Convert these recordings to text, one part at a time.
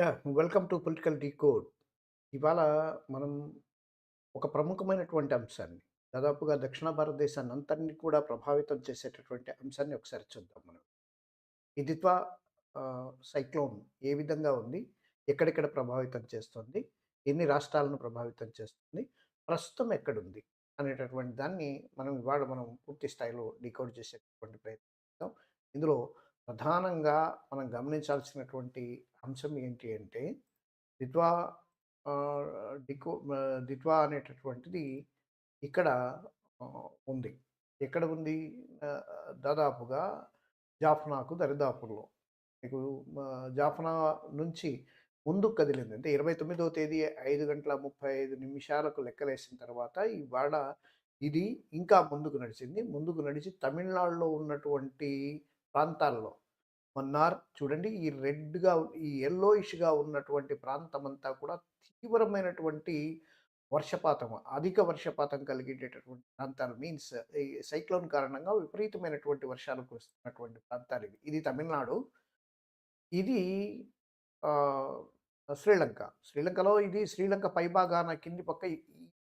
Yeah welcome to political decode. ఇవాళ మనం ఒక ప్రముఖమైనటువంటి అంశాన్ని, దాదాపుగా దక్షిణ భారతదేశాన్ని అంతటిని కూడా ప్రభావితం చేసేటటువంటి అంశాన్ని ఒకసారి చూద్దాం మనం. ఇదిత్వ సైక్లోన్ ఏ విధంగా ఉంది? ఎక్కడెక్కడ ప్రభావితం చేస్తుంది? ఎన్ని రాష్ట్రాలను ప్రభావితం చేస్తుంది? ప్రస్తుతం ఎక్కడుంది? అనేటటువంటి దాన్ని మనం ఇవాళ మనం పూర్తి స్థాయిలో డీకోడ్ చేసేటటువంటి ప్రయత్నం ఇందులో ప్రధానంగా మనం గమనించాల్సినటువంటి అంశం ఏంటి అంటే, దిత్వా డికో దిత్వా అనేటటువంటిది ఇక్కడ ఉంది. ఎక్కడ ఉంది? దాదాపుగా జాఫ్నాకు దరిదాపుల్లో. మీకు జాఫ్నా నుంచి ముందుకు కదిలింది. అంటే 29వ తేదీ ఐదు గంటల 35 నిమిషాలకు లెక్కలేసిన తర్వాత ఇవాళ ఇది ఇంకా ముందుకు నడిచింది. ముందుకు నడిచి తమిళనాడులో ఉన్నటువంటి ప్రాంతాల్లో మన్నార్ చూడండి ఈ రెడ్‌గా ఈ ఎల్లోయిష్గా ఉన్నటువంటి ప్రాంతం అంతా కూడా తీవ్రమైనటువంటి వర్షపాతం, అధిక వర్షపాతం కలిగేటటువంటి ప్రాంతాలు మీన్స్ ఈ సైక్లోన్ కారణంగా విపరీతమైనటువంటి వర్షాలు కురుస్తున్నటువంటి ప్రాంతాలివి. ఇది తమిళనాడు. ఇది శ్రీలంక. శ్రీలంకలో ఇది శ్రీలంక పైభాగాన కింది పక్క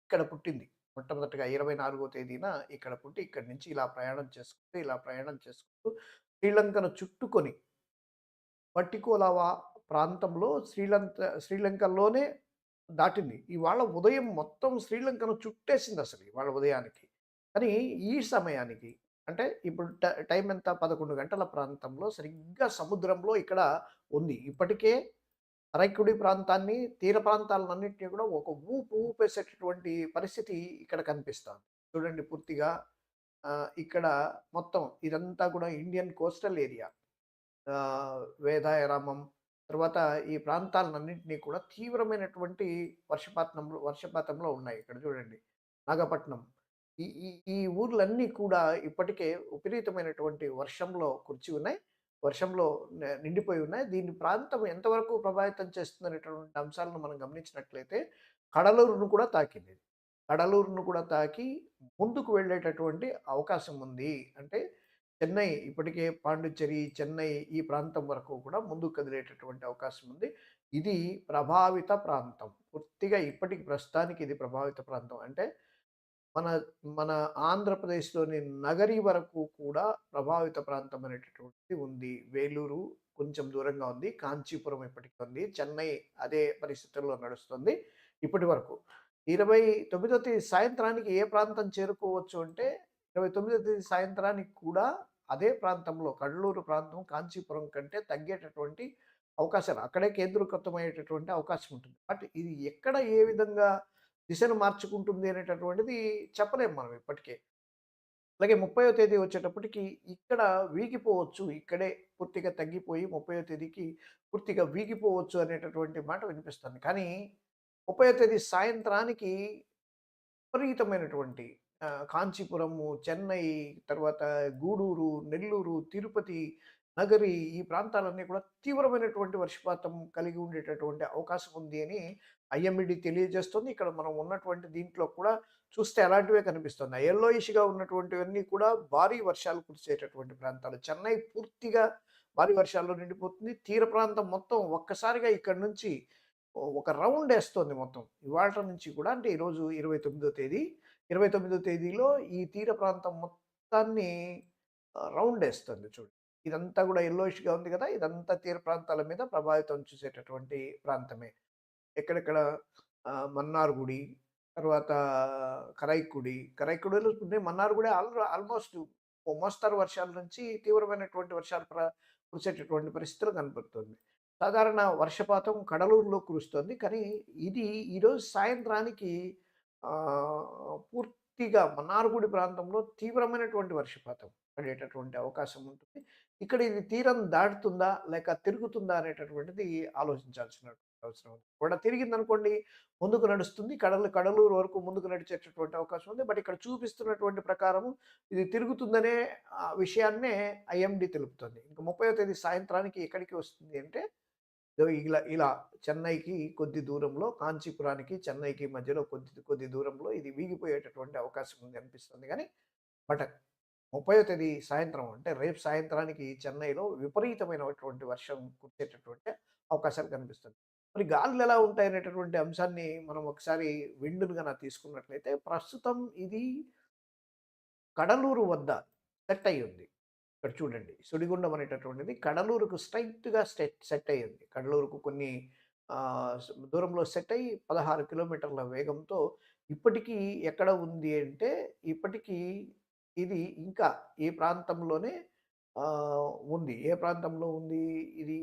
ఇక్కడ పుట్టింది. మొట్టమొదటిగా 24వ తేదీన ఇక్కడ పుట్టి ఇక్కడి నుంచి ఇలా ప్రయాణం చేసుకుంటూ, ఇలా ప్రయాణం చేసుకుంటూ శ్రీలంకను చుట్టుకొని పట్టికోలావా ప్రాంతంలో శ్రీలంక శ్రీలంకలోనే దాటింది. ఇవాళ ఉదయం మొత్తం శ్రీలంకను చుట్టేసింది అసలు ఇవాళ ఉదయానికి. కానీ ఈ సమయానికి అంటే ఇప్పుడు ట టైం ఎంత? 11 గంటల ప్రాంతంలో సరిగ్గా సముద్రంలో ఇక్కడ ఉంది. ఇప్పటికే అరైకుడి ప్రాంతాన్ని, తీర ప్రాంతాలన్నింటినీ కూడా ఒక ఊపు ఊపేసేటటువంటి పరిస్థితి ఇక్కడ కనిపిస్తుంది చూడండి పూర్తిగా ఇక్కడ మొత్తం ఇదంతా కూడా ఇండియన్ కోస్టల్ ఏరియా. వేదాయరామం తర్వాత ఈ ప్రాంతాలన్నింటినీ కూడా తీవ్రమైనటువంటి వర్షపాతంలో వర్షపాతంలో ఉన్నాయి. ఇక్కడ చూడండి. నాగపట్నం ఈ ఈ ఈ ఊర్లన్నీ కూడా ఇప్పటికే విపరీతమైనటువంటి వర్షంలో కురిచి ఉన్నాయి. వర్షంలో నిండిపోయి ఉన్నాయి. దీని ప్రాంతం ఎంతవరకు ప్రభావితం చేస్తుందనేటటువంటి అంశాలను మనం గమనించినట్లయితే కడలూరును కూడా తాకింది. కడలూరును కూడా తాకి ముందుకు వెళ్ళేటటువంటి అవకాశం ఉంది. అంటే చెన్నై ఇప్పటికే పాండిచ్చేరి, చెన్నై ఈ ప్రాంతం వరకు కూడా ముందుకు కదిలేటటువంటి అవకాశం ఉంది. ఇది ప్రభావిత ప్రాంతం. పూర్తిగా ఇప్పటికి ప్రస్తుతానికి ఇది ప్రభావిత ప్రాంతం. అంటే మన మన ఆంధ్రప్రదేశ్‌లోని నగరి వరకు కూడా ప్రభావిత ప్రాంతం అనేటటువంటిది ఉంది. వేలూరు కొంచెం దూరంగా ఉంది. కాంచీపురం ఇప్పటికి ఉంది. చెన్నై అదే పరిస్థితుల్లో నడుస్తుంది ఇప్పటి వరకు. 29వ తేదీ సాయంత్రానికి ఏ ప్రాంతం చేరుకోవచ్చు అంటే 29వ తేదీ సాయంత్రానికి కూడా అదే ప్రాంతంలో కడలూరు ప్రాంతం, కాంచీపురం కంటే తగ్గేటటువంటి అవకాశాలు అక్కడే కేంద్రీకృతమయ్యేటటువంటి అవకాశం ఉంటుంది. బట్ ఇది ఎక్కడ ఏ విధంగా దిశను మార్చుకుంటుంది అనేటటువంటిది చెప్పలేము మనం ఇప్పటికే. అలాగే 30వ తేదీ వచ్చేటప్పటికి ఇక్కడ వీగిపోవచ్చు. ఇక్కడే పూర్తిగా తగ్గిపోయి 30వ తేదీకి పూర్తిగా వీగిపోవచ్చు అనేటటువంటి మాట వినిపిస్తుంది. కానీ 30వ తేదీ సాయంత్రానికి విపరీతమైనటువంటి కాంచీపురము, చెన్నై, తర్వాత గూడూరు, నెల్లూరు, తిరుపతి, నగరి ఈ ప్రాంతాలన్నీ కూడా తీవ్రమైనటువంటి వర్షపాతం కలిగి ఉండేటటువంటి అవకాశం ఉంది అని ఐఎంఈడి తెలియజేస్తుంది. ఇక్కడ మనం ఉన్నటువంటి దీంట్లో కూడా చూస్తే అలాంటివే కనిపిస్తుంది. ఎల్లోయిష్గా ఉన్నటువంటివన్నీ కూడా భారీ వర్షాలు కురిసేటటువంటి ప్రాంతాలు. చెన్నై పూర్తిగా భారీ వర్షాల్లో నిండిపోతుంది. తీర ప్రాంతం మొత్తం ఒక్కసారిగా ఇక్కడ నుంచి ఒక రౌండ్ వేస్తోంది మొత్తం. ఇవాళ నుంచి కూడా అంటే ఈరోజు 29వ తేదీ. 29వ తేదీలో ఈ తీర ప్రాంతం మొత్తాన్ని రౌండ్ వేస్తుంది చూడండి. ఇదంతా కూడా ఎల్లోయిష్గా ఉంది కదా! ఇదంతా తీర ప్రాంతాల మీద ప్రభావితం చూసేటటువంటి ప్రాంతమే. ఎక్కడెక్కడ మన్నార్‌గుడి, తర్వాత కరైక్కుడి. కరైక్కుడిలో మన్నార్‌గుడి ఆల్ ఆల్మోస్ట్ మోస్తరు వర్షాల నుంచి తీవ్రమైనటువంటి వర్షాలు ప్ర కురిసేటటువంటి పరిస్థితులు కనపడుతుంది. సాధారణ వర్షపాతం కడలూరులో కురుస్తుంది. కానీ ఇది ఈరోజు సాయంత్రానికి పూర్తిగా మన్నార్‌గుడి ప్రాంతంలో తీవ్రమైనటువంటి వర్షపాతం పడేటటువంటి అవకాశం ఉంటుంది. ఇక్కడ ఇది తీరం దాటుతుందా? లేక తిరుగుతుందా? అనేటటువంటిది ఆలోచించాల్సిన అవసరం ఉంది. కూడా తిరిగిందనుకోండి ముందుకు నడుస్తుంది. కడలు కడలూరు వరకు ముందుకు నడిచేటటువంటి అవకాశం ఉంది. బట్ ఇక్కడ చూపిస్తున్నటువంటి ప్రకారము ఇది తిరుగుతుందనే విషయాన్నే ఐఎండీ తెలుపుతుంది. ఇంకా ముప్పై తేదీ సాయంత్రానికి ఎక్కడికి వస్తుంది అంటే ఇలా ఇలా చెన్నైకి కొద్ది దూరంలో, కాంచీపురానికి, చెన్నైకి మధ్యలో కొద్ది కొద్ది దూరంలో ఇది వీగిపోయేటటువంటి అవకాశం ఉంది అనిపిస్తుంది కానీ బట్ 30వ తేదీ సాయంత్రం అంటే రేపు సాయంత్రానికి చెన్నైలో విపరీతమైనటువంటి వర్షం కురిసేటటువంటి అవకాశాలు కనిపిస్తుంది. మరి గాలులు ఎలా ఉంటాయనేటటువంటి అంశాన్ని మనం ఒకసారి విండునుగా తీసుకున్నట్లయితే ప్రస్తుతం ఇది కడలూరు వద్ద సెట్ అయ్యుంది. ఇక్కడ చూడండి. సుడిగుండం అనేటటువంటిది కడలూరుకు స్ట్రైట్గా సెట్ సెట్ అయ్యింది. కడలూరుకు కొన్ని దూరంలో సెట్ అయ్యి 16 కిలోమీటర్ల వేగంతో ఇప్పటికీ ఎక్కడ ఉంది అంటే, ఇప్పటికీ ఇది ఇంకా ఈ ప్రాంతంలోనే ఉంది. ఏ ప్రాంతంలో ఉంది? ఇది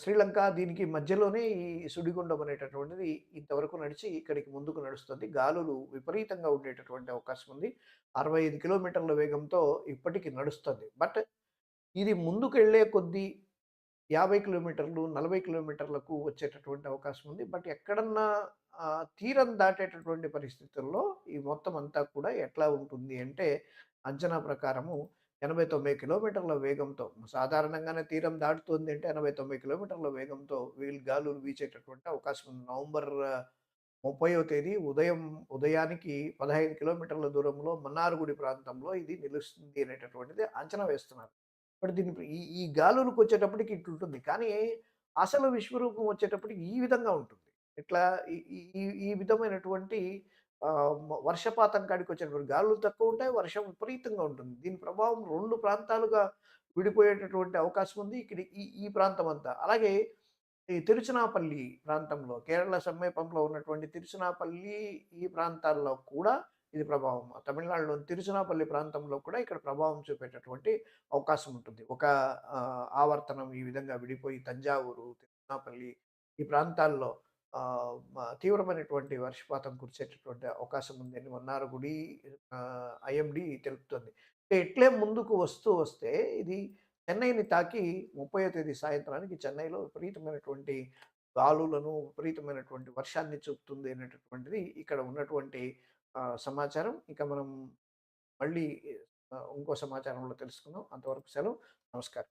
శ్రీలంక దీనికి మధ్యలోనే ఈ సుడిగుండం అనేటటువంటిది ఇంతవరకు నడిచి ఇక్కడికి ముందుకు నడుస్తుంది. గాలులు విపరీతంగా ఉండేటటువంటి అవకాశం ఉంది. 65 కిలోమీటర్ల వేగంతో ఇప్పటికి నడుస్తుంది. బట్ ఇది ముందుకెళ్ళే కొద్దీ 50 కిలోమీటర్లు, 40 కిలోమీటర్లకు వచ్చేటటువంటి అవకాశం ఉంది. బట్ ఎక్కడన్నా తీరం దాటేటటువంటి పరిస్థితుల్లో ఈ మొత్తం అంతా కూడా ఎట్లా ఉంటుంది అంటే, అంచనా ప్రకారము 89 కిలోమీటర్ల వేగంతో సాధారణంగానే తీరం దాటుతుంది అంటే 89 కిలోమీటర్ల వేగంతో వీల్ గాలులు వీచేటటువంటి అవకాశం ఉంది. నవంబర్ 30వ తేదీ ఉదయం ఉదయానికి 15 కిలోమీటర్ల దూరంలో మన్నార్‌గుడి ప్రాంతంలో ఇది నిలుస్తుంది అనేటటువంటిది అంచనా వేస్తున్నారు. బట్ దీని ఈ ఈ గాలులకొచ్చేటప్పటికి ఇట్లుంటుంది. కానీ అసలు విశ్వరూపం వచ్చేటప్పటికి ఈ విధంగా ఉంటుంది. ఇట్లా ఈ ఈ ఈ విధమైనటువంటి వర్షపాతం కాడికి వచ్చినప్పుడు గాలులు తక్కువ ఉంటాయి వర్షం విపరీతంగా ఉంటుంది. దీని ప్రభావం రెండు ప్రాంతాలుగా విడిపోయేటటువంటి అవకాశం ఉంది. ఇక్కడ ఈ ఈ ప్రాంతం అంతా. అలాగే ఈ తిరుచునాపల్లి ప్రాంతంలో కేరళ సమీపంలో ఉన్నటువంటి తిరుచునాపల్లి ఈ ప్రాంతాల్లో కూడా ఇది ప్రభావం. తమిళనాడులోని తిరుచునాపల్లి ప్రాంతంలో కూడా ఇక్కడ ప్రభావం చూపేటటువంటి అవకాశం ఉంటుంది. ఒక ఆవర్తనం ఈ విధంగా విడిపోయి తంజావూరు, తిరుచునాపల్లి ఈ ప్రాంతాల్లో తీవ్రమైనటువంటి వర్షపాతం కురిసేటటువంటి అవకాశం ఉందని మన్నారగుడి గుడి ఐఎండి తెలుపుతుంది. ఎట్లే ముందుకు వస్తూ వస్తే ఇది చెన్నైని తాకి 30వ తేదీ సాయంత్రానికి చెన్నైలో విపరీతమైనటువంటి గాలులను, విపరీతమైనటువంటి వర్షాన్ని చూపుతుంది అనేటటువంటిది ఇక్కడ ఉన్నటువంటి సమాచారం. ఇక మనం మళ్ళీ ఇంకో సమాచారంలో తెలుసుకుందాం. అంతవరకు సెలవు. నమస్కారం.